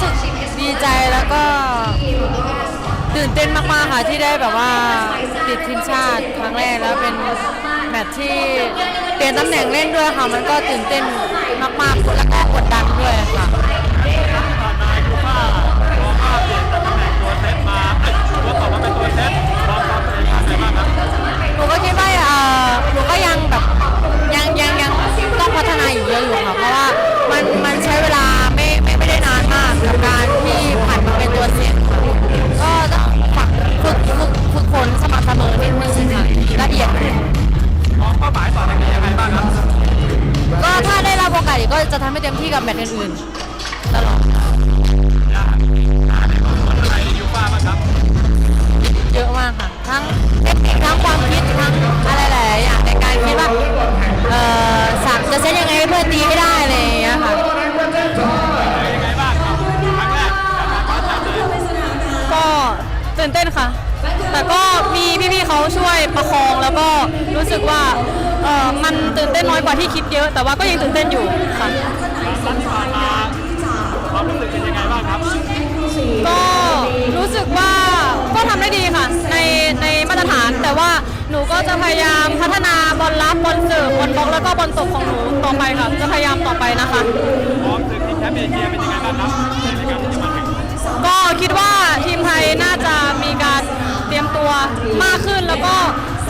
สึกดีใจแล้วก็ตื่นเต้นมากๆค่ะที่ได้แบบว่าติดทีมชาติครั้งแรกแล้วเป็นแมตช์ที่เปลี่ยนตำแหน่งเล่นด้วยค่ะมันก็ตื่นเต้นมากๆแล้วก็กดดันด้วยค่ะ ก็จะทำให้เต็มที่กับแมตช์อื่นๆตลอดอยากหาในยูฟ่าบ้างครับเยอะมากค่ะ ทั้งเทคนิคทั้งความคิดทั้งอะไรหลายๆอย่างในการคิดว่าเอ่อสักจะเซตยังไงเพื่อตีให้ได้อะไรอย่างเงี้ยค่ะ ยังไงบ้างครับครั้งแรกการมาคว้าแชมป์เลยก็ตื่นเต้นค่ะ แต่ก็มีพี่ๆเขาช่วยประคองแล้วก็ รู้สึกว่าเออมันตื่นเต้นน้อยกว่าที่คิดเยอะ แต่ว่าก็ยังตื่นเต้นอยู่ค่ะนัดที่ผ่านมาความรู้สึกเป็นยังไงบ้างครับ ก็รู้สึกว่าก็ทำได้ดีค่ะ ในในมาตรฐานแต่ว่าหนูก็จะพยายามพัฒนาบอลรับบอลเสิร์ฟบอลบล็อกแล้วก็บอลตบของหนูต่อไปค่ะ จะพยายามต่อไปนะคะพร้อมถึงที่แชมป์เอเชียเป็นยังไงบ้างครับในการที่จะมาถึงก็คิดว่าทีมไทยน่าจะมีการเตรียมตัวมากขึ้นแล้วก็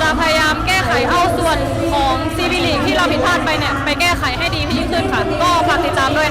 จะพยายามแก้ ไขเอาส่วนของซีบีลีกที่เราผิดพลาดไปเนี่ยไปแก้ไขให้ดียิ่งขึ้นค่ะ ก็ฝากติดตามด้วย